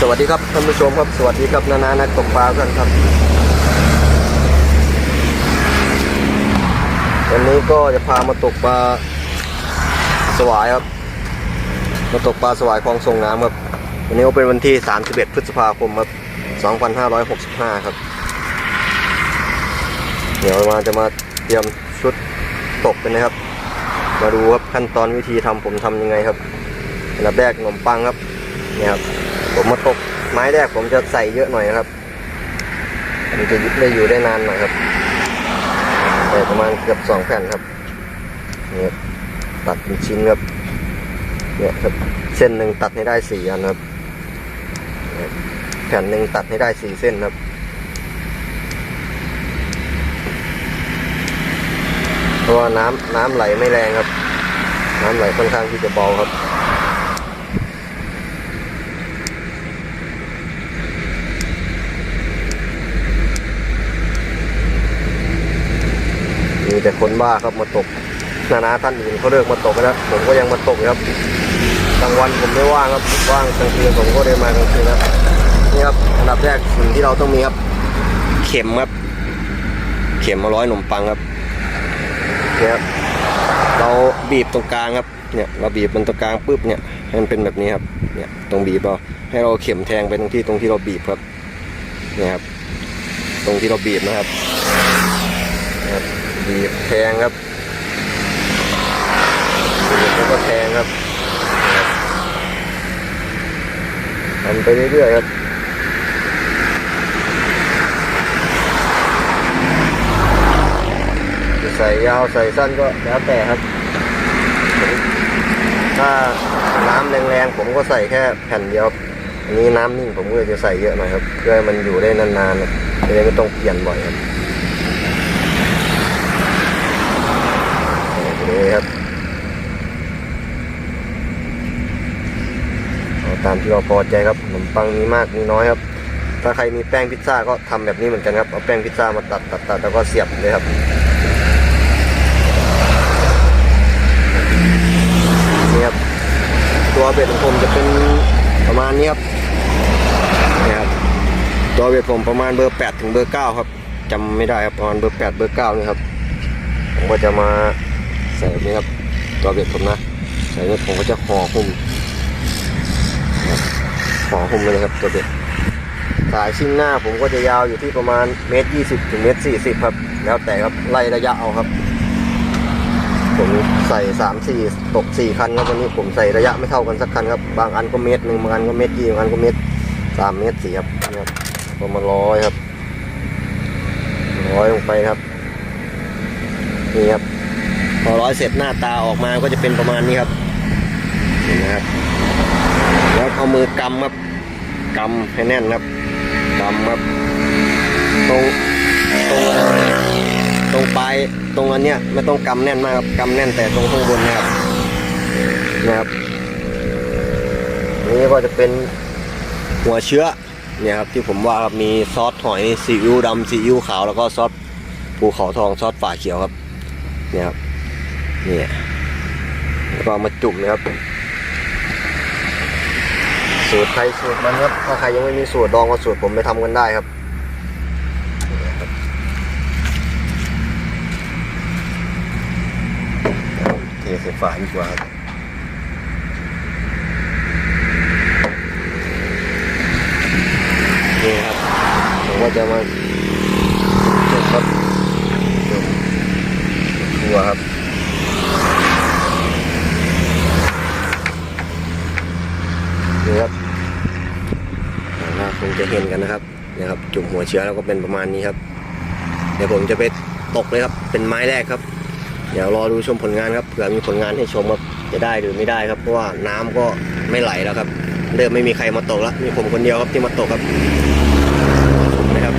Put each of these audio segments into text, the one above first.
สวัสดีครับท่านผู้ชมครับ สวัสดีครับนานานักตกปลาทุกท่านครับ วันนี้ก็จะพามาตกปลาสวายครับ มาตกปลาสวายคลองส่งน้ำครับ วันนี้ก็เป็นวันที่ 31 พฤษภาคมครับ 2565 ครับ เดี๋ยวมาจะมาเตรียมชุดตกกันนะครับ มาดูครับขั้นตอนวิธีทำผมทำยังไงครับอันดับแรกขนมปังครับเนี่ยครับ ผมมาตกไม้แรกผมจะใส่เยอะหน่อยครับมันจะได้อยู่ได้นานหน่อยครับใส่ประมาณเกือบสองแผ่นครับเนี่ครับตัดเป็นชิ้นครับเนี่ยครับเส้นหนึ่งตัดให้ได้สี่อันครับแผ่นหนึ่งตัดให้ได้สี่เส้นครับเพราะว่าน้ำน้ำไหลไม่แรงครับ น้ำไหลค่อนข้างที่จะเบาครับ มีแต่คนบ้าครับมาตกนานาท่านอื่นเขาเลิกมาตกแล้วผมก็ยังมาตกครับกลางวันผมไม่ว่างครับว่างกลางคืนผมก็ได้มากลางคืนครับนี่ครับอันดับแรกสิ่งที่เราต้องมีครับ เข็มครับ เข็มมาร้อยขนมปังครับเนี่ยครับเราบีบตรงกลางครับเนี่ยเราบีบมันตรงกลางปุ๊บเนี่ยให้มันเป็นแบบนี้ครับเนี่ยตรงบีบเราให้เราเข็มแทงไปตรงที่ตรงที่เราบีบครับเนี่ยครับ ตรงที่เราบีบนะครับ บีบแทงครับบีบแล้วก็แทงครับทำไปเรื่อยๆครับจะใส่ยาวใส่สั้นก็แล้วแต่ครับ ถ้าน้ำแรงๆผมก็ใส่แค่แผ่นเดียวอันนี้น้ำนิ่งผมก็จะใส่เยอะหน่อยครับ เพื่อให้มันอยู่ได้นานๆจะได้ไม่ต้องเปลี่ยนบ่อยครับ นี่ครับตามที่เราพอใจครับขนมปังมีมากมีน้อยครับ ถ้าใครมีแป้งพิซซ่าก็ทำแบบนี้เหมือนกันครับเอาแป้งพิซซ่ามาตัดตัดตัดแล้วก็เสียบเลยครับนี่ครับตัวเบ็ดของผมจะเป็นประมาณนี้ครับนี่ครับตัวเบ็ดผมประมาณเบอร์8ถึงเบอร์9ครับจำไม่ได้ครับประมาณเบอร์8เบอร์9นี่ครับผมก็จะมา ใส่แบบนี้ครับตัวเบ็ดผมนะใส่เนี่ยผมก็จะห่อหุ้มห่อหุ้มเลยนะครับตัวเบ็ดสายชิ้นหน้าผมก็จะยาวอยู่ที่ประมาณเมตรยี่สิบถึงเมตรสี่สิบครับ แล้วแต่ครับไล่ระยะเอาครับ ผมใส่สามสี่ตกสี่คันครับวันนี้ผมใส่ระยะไม่เท่ากันสักคันครับบางอันก็เมตรหนึ่งบางอันก็เมตรยี่บางอันก็เมตรสามเมตรสี่ครับนี่ครับประมาณร้อยครับร้อยลงไปครับนี่ครับ พอร้อยเสร็จหน้าตาออกมาก็จะเป็นประมาณนี้ครับเห็นไหมครับ แล้วเอามือกำครับกำให้แน่นครับกำครับตรงตรงตรงปลายตรงอันเนี้ยไม่ต้องกำแน่นมากครับกำแน่นแต่ตรงข้างบนนะครับนะครับนี่ก็จะเป็นหัวเชื้อเนี่ยครับที่ผมว่าครับมีซอสหอยซีอิ๊วดำซีอิ๊วขาวแล้วก็ซอสภูเขาทองซอสฝาเขียวครับเนี่ยครับ นี่แล้วก็มาจุ่มนะครับ สูตรใครสูตรมันครับ ถ้าใครยังไม่มีสูตรดองก็สูตรผมไปทำกันได้ครับเทใส่ฝาดีกว่าครับนี่ครับผมก็จะมาจุ่มครับจุ่มหัวครับ นี่ครับน่าค งจะเห็นกันนะครับนะครับ จุ่มหัวเชื้อแล้วก็เป็นประมาณนี้ครับ เดี๋ยวผมจะไปตกเลยครับ เป็นไม้แรกครับ เดี๋ยวรอดูชมผลงานครับเผื่อมีผลงานให้ชมครับจะได้หรือไม่ได้ครับเพราะว่าน้ำก็ไม่ไหลแล้วครับเริ่มไม่มีใครมาตกแล้วมีผมคนเดียวครับที่มาตกครับรอชมนะครับ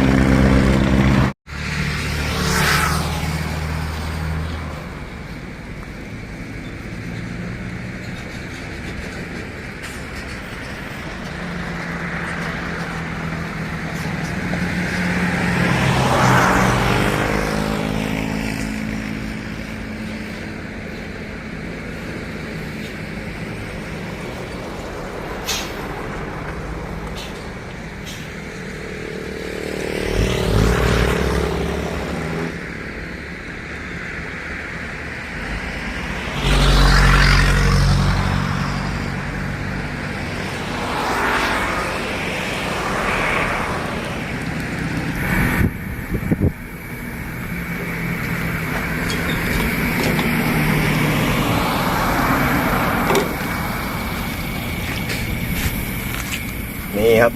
น นี่ครับ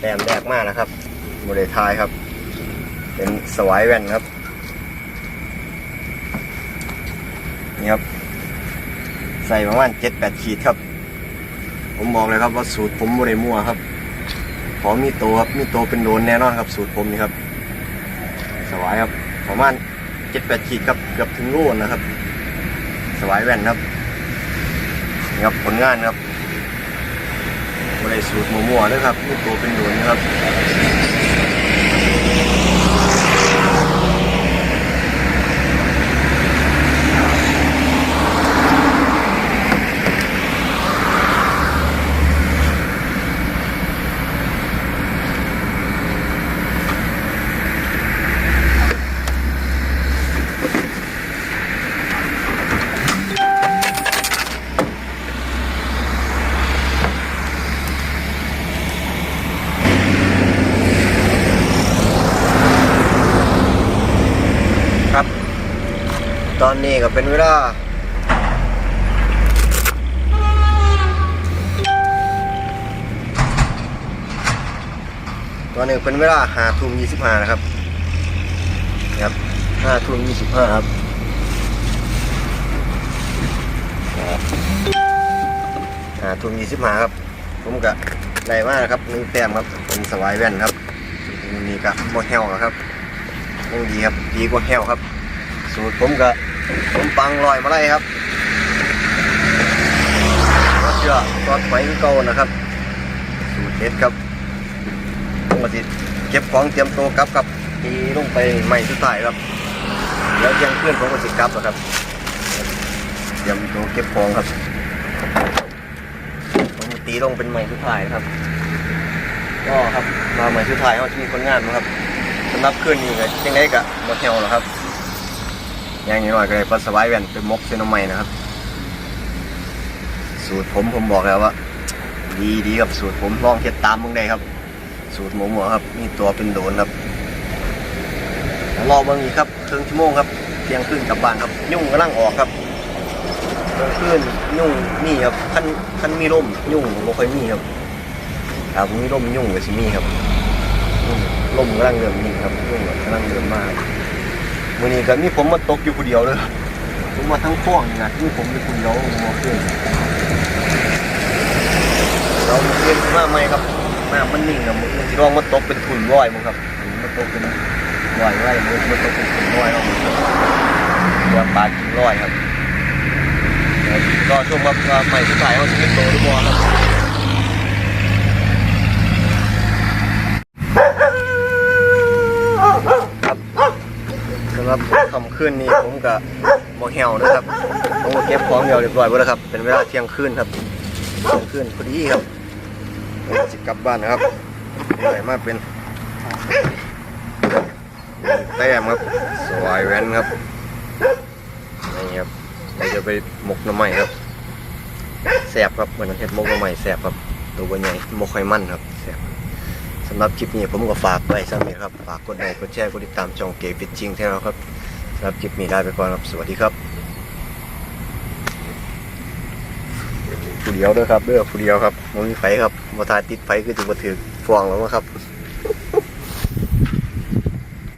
แต้ มแรกมากนะครับโมเดลทายครับ เป็นสวายแว่นครับ นี่ครับ ใส่ประมาณเจ็ดแปดขีดครับ ผมบอกเลยครับว่าสูตรผมโมเดลมั่วครับขอมีโตวครับ มีโตวเป็นโดนแน่นอนครับ สูตรผมนี่ครับ สวายครับประมาณเจ็ดแปดขีดครับเกือบถึงโลนะครับ สวายแว่นครับนี่ครับผลงานครับ บริสูตรมั่วๆด้วยครับมีตัวเป็นโดนนะครับ ตอ นี้ก็เป็นเวลาตอนนี้เป็นเวลาหาทุ่มยี่สิบห้านะครับครับห้าทุ่มยี่สิบห้าครับหาทุ่มยี่สิบห้าครับ ผมก็ได้มากนะครับหนึ่งแต้มครับเป็นสวายแว่นครับนี่ก็โมเฮลครับยังดีครับ ดีกว่าแห้วครับ สูตรผมก็ ผมปังลอยมาไล่ครับก็เชือซอสไฟเก่านะครับ สูตรเด็ดครับผมก็สิเก็บของเตรียมตัวกลับครับตีลงไปใหม่สุดท้ายครับ แล้วเที่ยงคืนผมก็สิกลับแล้วครับเตรียมตัวเก็บของครับผมตีลงเป็นใหม่สุดท้ายครับก็ครับมาใหม่สุดท้ายเขาจะมีคนงานมาครับสำหรับคืนนี้ก็ยังไงก็หมดแถวแล้วครับ ย่างน้อยก็เลยปลาสวายแว่นเป็นมกเซนอไมนะครับ สูตรผมผมบอกแล้วว่า ดีดีกับสูตรผมลองเฮ็ดตามมึงได้ครับ สูตรหมูหมูครับ มีตัวเป็นโดนครับรอเบิ่งอีกครับครึ่งชั่วโมงครับเที่ยงคืนกลับบ้านครับ ยุ่งกำลังออกครับกลางคืนยุ่งนี่ครับคันคันมีร่มยุ่งบ่ค่อยมีครับถ้าบ่มีร่มยุ่งก็สิมีครับอืมกำลังเริ่มนิ่งครับลมกำลังเริ่มมาก มื่อนี้ก็มีผมมาตกอยู่คนเดียวเลยผมมาทั้งข้องนะที่ผมเป็นคนเดียวมองขึ้นเราเรียนมาใหม่ครับน้ำมันนิ่งครับมันที่ลองมาตกเป็นทุนร้อยมั้งครับมาตกเป็นร้อยไร่มันมาตกเป็นทุนร้อยเนาะเรือปลากินร้อยครับก็ช่วงว่าใหม่ที่ถ่ายเขาจะเป็นโตหรือบ่ครับครับ คำขึ้นนี้ผมกับโมเฮลนะครับผมก็เก็บของเดียวเรียบร้อยหมดแล้วครับ เป็นเวลาเที่ยงคืนครับเที่ยงคืนพอดีครับจะกลับบ้านนะครับใหญ่มากเป็นแต้มครับสวายแวนครับนี่ครับเราจะไปหมกน้ำใหม่ครับแสบครับเหมือนเห็ดหมกน้ำใหม่แสบครับตัวใหญ่หมกไขมันครับแสบสำหรับคลิปนี้ผมก็ฝากไว้สักนิดครับ ฝากกดไลค์กดแชร์กดติดตามช่องเก๋ฟิตจริงที่เราครับ ครับคลิปนี้ลาไปก่อนครับสวัสดีครับผู้เดียวเด้อครับเด้อผู้เดียวครับมันมีไฟครับมาทายติดไฟคือจะมาถือฟองแล้วครับ